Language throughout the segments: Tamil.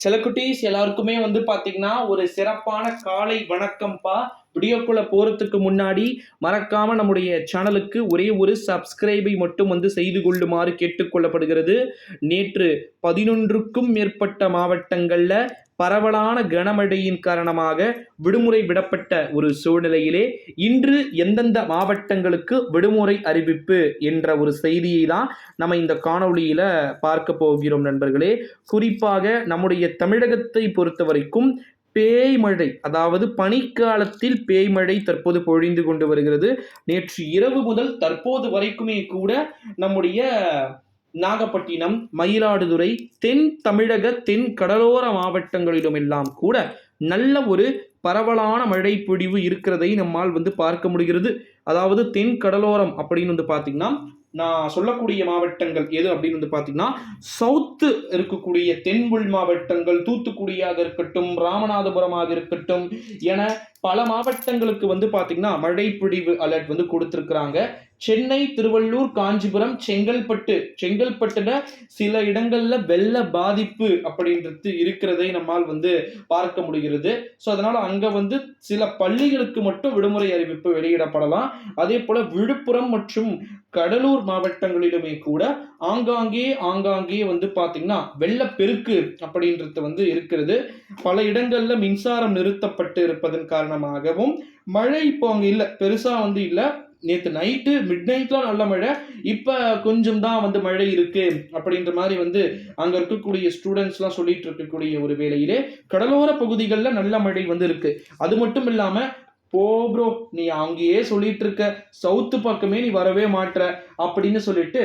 செலக்குட்டீஸ் எல்லாருக்குமே வந்து பார்த்தீங்கன்னா ஒரு சிறப்பான காலை வணக்கம்ப்பா. வீடியோக்குள்ள போகிறதுக்கு முன்னாடி மறக்காமல் நம்முடைய சேனலுக்கு ஒரே ஒரு சப்ஸ்கிரைபை மட்டும் வந்து செய்து கொள்ளுமாறு கேட்டுக்கொள்ளப்படுகிறது. நேற்று பதினொன்றுக்கும் மேற்பட்ட மாவட்டங்களில் பரவலான கனமழையின் காரணமாக விடுமுறை விடப்பட்ட ஒரு சூழ்நிலையிலே இன்று எந்தெந்த மாவட்டங்களுக்கு விடுமுறை அறிவிப்பு என்ற ஒரு செய்தியை தான் நம்ம இந்த காணொளியில் பார்க்க போகிறோம் நண்பர்களே. குறிப்பாக நம்முடைய தமிழகத்தை பொறுத்த வரைக்கும் பேய்மழை அதாவது பனிக்காலத்தில் பேய்மழை தற்போது பொழிந்து கொண்டு வருகிறது. நேற்று இரவு முதல் தற்போது வரைக்குமே கூட நம்முடைய நாகப்பட்டினம் மயிலாடுதுறை தென் தமிழக தென் கடலோர மாவட்டங்களிலும் எல்லாம் கூட நல்ல ஒரு பரவலான மழை பொழிவு இருக்கிறதை நம்மால் வந்து பார்க்க முடிகிறது. அதாவது தென் கடலோரம் அப்படின்னு வந்து பார்த்திங்கன்னா நான் சொல்லக்கூடிய மாவட்டங்கள் எது அப்படின்னு வந்து பார்த்தீங்கன்னா சவுத்து இருக்கக்கூடிய தென் மாவட்டங்கள் தூத்துக்குடியாக இருக்கட்டும் ராமநாதபுரமாக இருக்கட்டும் என பல மாவட்டங்களுக்கு வந்து பார்த்தீங்கன்னா மழை பிடிவு அலர்ட் வந்து கொடுத்துருக்குறாங்க. சென்னை திருவள்ளூர் காஞ்சிபுரம் செங்கல்பட்டு. செங்கல்பட்டுல சில இடங்கள்ல வெள்ள பாதிப்பு அப்படின்றது இருக்கிறதை நம்மால் வந்து பார்க்க முடிகிறது. ஸோ அதனால அங்க வந்து சில பள்ளிகளுக்கு மட்டும் விடுமுறை அறிவிப்பு வெளியிடப்படலாம். அதே போல விழுப்புரம் மற்றும் கடலூர் மாவட்டங்களிலுமே கூட ஆங்காங்கே ஆங்காங்கே வந்து பார்த்தீங்கன்னா வெள்ளப்பெருக்கு அப்படின்றது வந்து இருக்கிறது. பல இடங்கள்ல மின்சாரம் நிறுத்தப்பட்டு இருப்பதன் காரணமாகவும் மழை இப்போ அங்கே இல்லை. பெருசா வந்து இல்லை. நேற்று நைட்டு மிட் நைட்லாம் நல்ல மழை. இப்போ கொஞ்சம் தான் வந்து மழை இருக்கு அப்படின்ற மாதிரி வந்து அங்கே இருக்கக்கூடிய ஸ்டூடெண்ட்ஸ்லாம் சொல்லிட்டு இருக்கக்கூடிய ஒரு வேளையிலே கடலோர பகுதிகளில் நல்ல மழை வந்து இருக்கு. அது மட்டும் இல்லாமல் போ ப்ரோ நீ அங்கேயே சொல்லிட்டு இருக்க சவுத்து பக்கமே நீ வரவே மாட்ற அப்படின்னு சொல்லிட்டு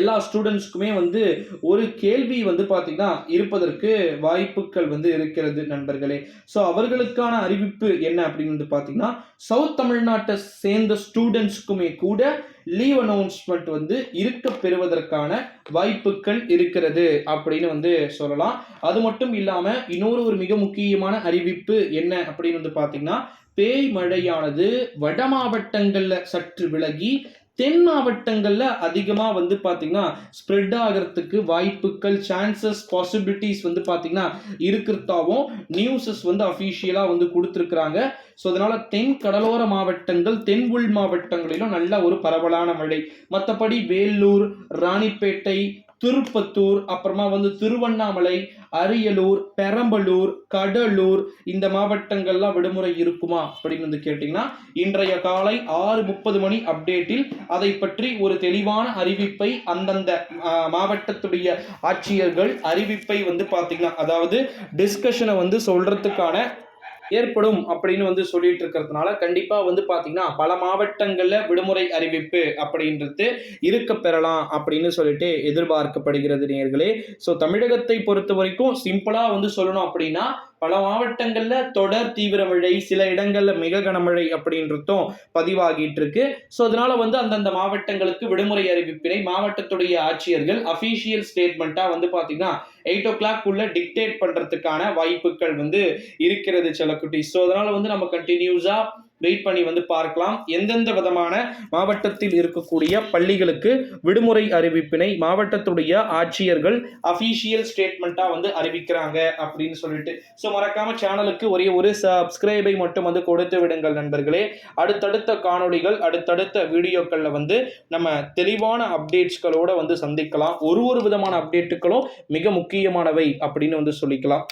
எல்லா ஸ்டூடெண்ட்ஸ்க்குமே வந்து ஒரு கேள்வி வந்து பார்த்திங்கன்னா இருப்பதற்கு வாய்ப்புகள் வந்து இருக்கிறது நண்பர்களே. ஸோ அவர்களுக்கான அறிவிப்பு என்ன அப்படின்னு வந்து பார்த்தீங்கன்னா சவுத் தமிழ்நாட்டை சேர்ந்த ஸ்டூடெண்ட்ஸ்க்குமே கூட லீவ் அனௌன்ஸ்மெண்ட் வந்து இருக்க பெறுவதற்கான வாய்ப்புகள் இருக்கிறது அப்படின்னு வந்து சொல்லலாம். அது மட்டும் இல்லாமல் இன்னொரு ஒரு மிக முக்கியமான அறிவிப்பு என்ன அப்படின்னு வந்து பார்த்தீங்கன்னா பேய் மழையானது வட மாவட்டங்களில் சற்று விலகி தென் மாவட்டங்களில் அதிகமாக வந்து பார்த்தீங்கன்னா ஸ்ப்ரெட் ஆகிறதுக்கு வாய்ப்புகள் சான்சஸ் பாசிபிலிட்டிஸ் வந்து பார்த்தீங்கன்னா இருக்கிறதாவும் நியூஸஸ் வந்து அஃபீஷியலாக வந்து கொடுத்துருக்குறாங்க. ஸோ அதனால் தென் கடலோர மாவட்டங்கள் தென் உள் மாவட்டங்களிலும் நல்ல ஒரு பரவலான மழை. மற்றபடி வேலூர் ராணிப்பேட்டை திருப்பத்தூர் அப்புறமா வந்து திருவண்ணாமலை அரியலூர் பெரம்பலூர் கடலூர் இந்த மாவட்டங்கள்லாம் விடுமுறை இருக்குமா அப்படின்னு வந்து கேட்டிங்கன்னா இன்றைய காலை ஆறு முப்பது மணி அப்டேட்டில் அதை பற்றி ஒரு தெளிவான அறிவிப்பை அந்தந்த மாவட்டத்துடைய ஆட்சியர்கள் அறிவிப்பை வந்து பார்த்தீங்கன்னா அதாவது டிஸ்கஷனை வந்து சொல்றதுக்கான ஏற்படும் அப்படின்னு வந்து சொல்லிட்டு இருக்கிறதுனால கண்டிப்பா வந்து பாத்தீங்கன்னா பல மாவட்டங்கள்ல விடுமுறை அறிவிப்பு அப்படின்றது இருக்க பெறலாம் அப்படின்னு சொல்லிட்டு எதிர்பார்க்கப்படுகிறது நேர்களே. ஸோ தமிழகத்தை பொறுத்த வரைக்கும் சிம்பிளா வந்து சொல்லணும் அப்படின்னா பல மாவட்டங்கள்ல தொடர் தீவிர மழை சில இடங்கள்ல மிக கனமழை அப்படின்றதும் பதிவாகிட்டு இருக்கு. ஸோ அதனால வந்து அந்தந்த மாவட்டங்களுக்கு விடுமுறை அறிவிப்பினை மாவட்டத்துடைய ஆட்சியர்கள் அபிஷியல் ஸ்டேட்மெண்ட்டா வந்து பாத்தீங்கன்னா எயிட் ஓ கிளாக் உள்ள டிக்டேட் பண்றதுக்கான வாய்ப்புகள் வந்து இருக்கிறது செல்லக்குட்டி ஸோ அதனால வந்து நம்ம கண்டினியூஸா வெயிட் பண்ணி வந்து பார்க்கலாம். எந்தெந்த விதமான மாவட்டத்தில் இருக்கக்கூடிய பள்ளிகளுக்கு விடுமுறை அறிவிப்பினை மாவட்டத்துடைய ஆட்சியர்கள் அஃபீஷியல் ஸ்டேட்மெண்ட்டாக வந்து அறிவிக்கிறாங்க அப்படின்னு சொல்லிட்டு. ஸோ மறக்காம சேனலுக்கு ஒரே ஒரு சப்ஸ்கிரைபை மட்டும் வந்து கொடுத்து விடுங்கள் நண்பர்களே. அடுத்தடுத்த காணொளிகள் அடுத்தடுத்த வீடியோக்களில் வந்து நம்ம தெளிவான அப்டேட்ஸ்களோட வந்து சந்திக்கலாம். ஒரு ஒரு விதமான அப்டேட்டுகளும் மிக முக்கியமானவை அப்படின்னு வந்து சொல்லிக்கலாம்.